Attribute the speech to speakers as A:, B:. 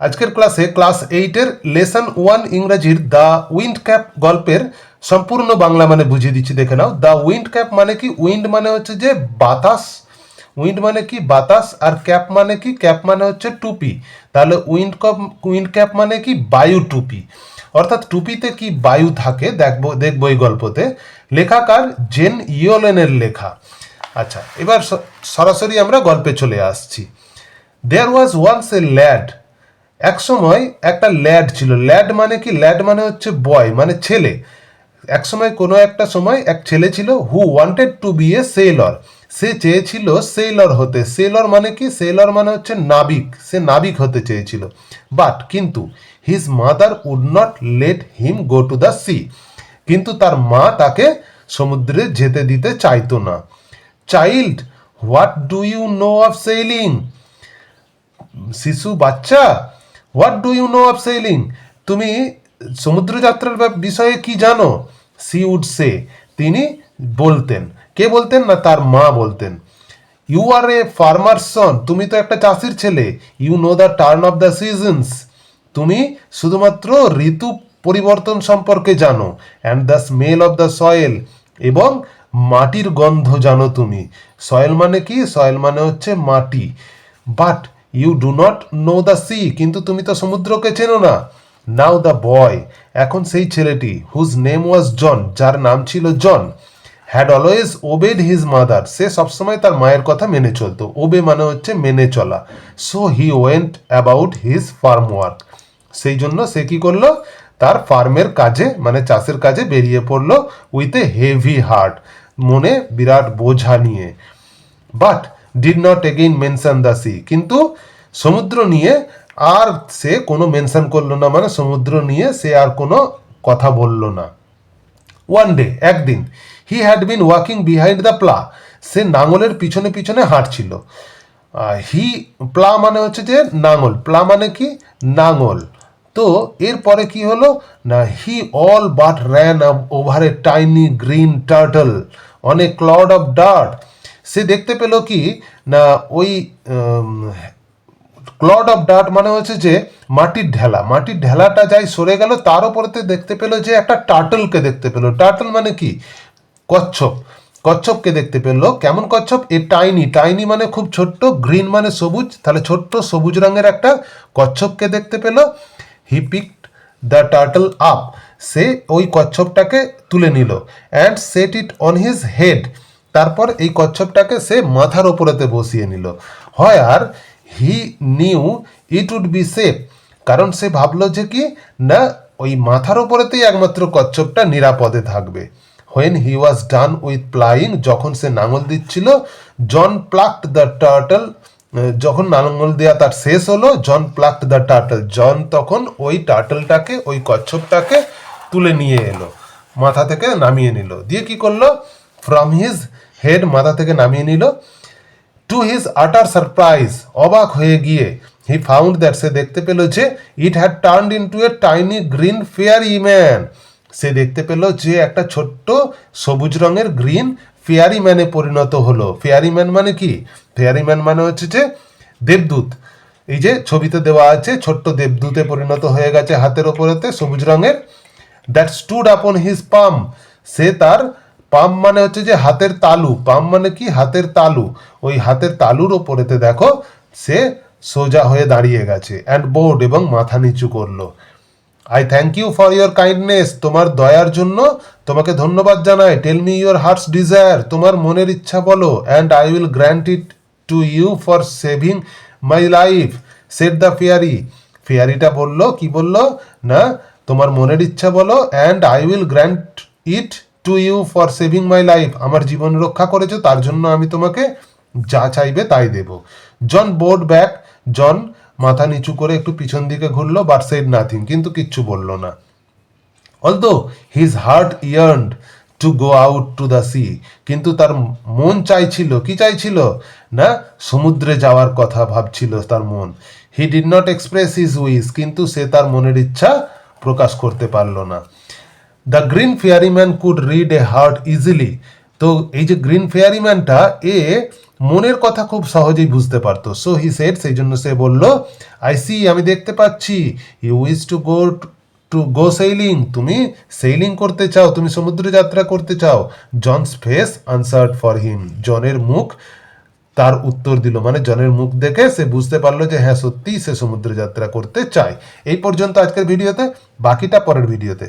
A: আজকের ক্লাসে ক্লাস এইটের লেসন ওয়ান ইংরাজির দ্য উইন্ড ক্যাপ গল্পের সম্পূর্ণ বাংলা মানে বুঝিয়ে দিচ্ছি, দেখে নাও। দ্য উইন্ড ক্যাপ মানে কি? উইন্ড মানে হচ্ছে যে বাতাস। উইন্ড মানে কি? বাতাস। আর ক্যাপ মানে কি? ক্যাপ মানে হচ্ছে টুপি। তাহলে উইন্ড ক্যাপ উইন্ড ক্যাপ মানে কি? বায়ু টুপি। অর্থাৎ টুপিতে কি বায়ু থাকে? দেখব দেখব এই গল্পতে। লেখাকার জেন ইয়োলেনের লেখা। আচ্ছা এবার সরাসরি আমরা গল্পে চলে আসছি। দেয়ার ওয়াজ ওয়ান্স এ ল্যাড এক সময় একটা ল্যাড ছিল। ল্যাড মানে কি? ল্যাড মানে হচ্ছে বয় মানে ছেলে। এক সময় কোনো একটা সময় এক ছেলে ছিল who wanted to be a sailor সে চেয়েছিল সেলর হতে। সেলর মানে কি? সেলর মানে হচ্ছে নাবিক। সে নাবিক হতে চেয়েছিল। বাট কিন্তু his mother would not let him go to the sea কিন্তু তার মা তাকে সমুদ্রে যেতে দিতে চাইতো না। Child what do you know of sailing শিশু, বাচ্চা? What do you know of sailing তুমি সমুদ্রযাত্রার বিষয়ে কি জানো? সি উড সে তিনি বলতেন। কে বলতেন না তার মা বলতেন। ইউ আর এ ফার্মার সন তুমি তো একটা চাষির ছেলে। You know the turn of the seasons তুমি শুধুমাত্র ঋতু পরিবর্তন সম্পর্কে জানো। And the smell of the soil এবং মাটির গন্ধ জানো তুমি। সয়েল মানে কি? সয়েল মানে হচ্ছে মাটি। But you do not know the sea কিন্তু তুমি তো সমুদ্রকে চেনো না। নাও দ্য বয় এখন সেই ছেলেটি হুজ নেম ওয়াজ জন যার নাম ছিল John had always obeyed his mother সে সবসময় তার মায়ের কথা মেনে চলতো। ওবে মানে হচ্ছে মেনে চলা। So he went about his farm work সেই জন্য সে কি করল? তার ফার্মের কাজে মানে চাষের কাজে বেরিয়ে পড়ল উইথ এ হেভি হার্ট মনে বিরাট বোঝা নিয়ে। But did not again mention the sea কিন্তু সমুদ্র নিয়ে আর সে কোনো মেনশন করল না মানে সমুদ্র নিয়ে সে আর কোনো কথা বলল না। ওয়ান ডে একদিন he had been walking behind the plough সে নাঙলের পিছনে পিছনে হাঁটছিল। হি প্লা মানে হচ্ছে যে নাঙল। প্লা মানে কি? নাঙল। তো এরপরে কি হলো? না he all but ran over a tiny green turtle on a clod of dirt সে দেখতে পেল কি? না, ওই ক্লড অফ ডার্ট মানে হচ্ছে যে মাটির ঢেলা। মাটির ঢেলাটা যাই সরে গেল, তার উপরেতে দেখতে পেল যে একটা টার্টলকে দেখতে পেল। টার্টল মানে কি? কচ্ছপ। কচ্ছপকে দেখতে পেল। কেমন কচ্ছপ? এ টাইনি টাইনি মানে খুব ছোট্ট গ্রিন মানে সবুজ। তাহলে ছোট্ট সবুজ রঙের একটা কচ্ছপকে দেখতে পেল। He picked the turtle up সে ওই কচ্ছপটাকে তুলে নিল। And set it on his head তারপর এই কচ্ছপটাকে সে মাথার ওপরেতে বসিয়ে নিল। হয় আর he knew, it would be safe. কারণ সে ভাবলো যে কি, না, ওই মাথার ওপরেতেই একমাত্র কচ্ছপটা নিরাপদে থাকবে। When he was done with ploughing যখন সে নাঙল দিচ্ছিল জন প্লাকড দ্য টার্টল যখন নাঙল দেওয়া তার শেষ হলো John plucked the turtle John তখন ওই টার্টলটাকে ওই কচ্ছপটাকে তুলে নিয়ে এলো, মাথা থেকে নামিয়ে নিল। দিয়ে কি করল? ফ্রম হিজ হেড মাথা থেকে নামিয়ে নিল। টু হিজ আটার সারপ্রাইজ অবাক হয়ে গিয়ে হি ফাউন্ড দ্যাট সে দেখতে পেল যে it had turned into a tiny green fairy man সে দেখতে পেল যে একটা ছোট্ট সবুজ রঙের গ্রিন ফেয়ারি ম্যানে পরিণত হলো। ফেয়ারি ম্যান মানে কি? ফেয়ারি ম্যান মানে হচ্ছে যে দেবদূত। এই যে ছবিতে দেওয়া আছে, ছোট্ট দেবদূতে পরিণত হয়ে গেছে হাতের ওপরেতে সবুজ রঙের। That stood upon his palm সে তার পাম মানে হচ্ছে যে হাতের তালু। পাম মানে কি? হাতের তালু। ওই হাতের তালুর ওপরেতে দেখো, সে সোজা হয়ে দাঁড়িয়ে গেছে অ্যান্ড বোর্ড এবং মাথা নিচু করল। I thank you for your kindness তোমার দয়ার জন্য তোমাকে ধন্যবাদ জানাই। Tell me your heart's desire তোমার মনের ইচ্ছা বলো and I will grant it to you for saving my life said the fairy ফেয়ারিটা বলল, কি বলল? না, তোমার মনের ইচ্ছা বলো and I will grant it to you for saving my life আমার জীবন রক্ষা করেছ, তার জন্য আমি তোমাকে যা চাইবে তাই দেব। জন বোর্ড ব্যাক জন মাথা নিচু করে একটু পিছন দিকে ঘুরলো বাট সেড নাথিং কিন্তু কিচ্ছু বলল না। Although his heart yearned to go out to the sea কিন্তু তার মন চাইছিল, কি চাইছিল? না, সমুদ্রে যাওয়ার কথা ভাবছিল তার মন। He did not express his wish কিন্তু সে তার মনের ইচ্ছা প্রকাশ করতে পারল না। The green fairy man could read a heart easily তো এই যে গ্রিন ফেয়ারিম্যানটা এ মনের কথা খুব সহজেই বুঝতে পারতো। সো হি সেট সেই জন্য সে বলল আই সি আমি দেখতে পাচ্ছি। You wish to go to go sailing তুমি সেইলিং করতে চাও, তুমি সমুদ্র যাত্রা করতে চাও। John's face answered for him জনের মুখ তার উত্তর দিল। মানে জনের মুখ দেখে সে বুঝতে পারল যে হ্যাঁ সত্যিই সে সমুদ্র যাত্রা করতে চায়। এই পর্যন্ত আজকের ভিডিওতে। বাকিটা পরের ভিডিওতে।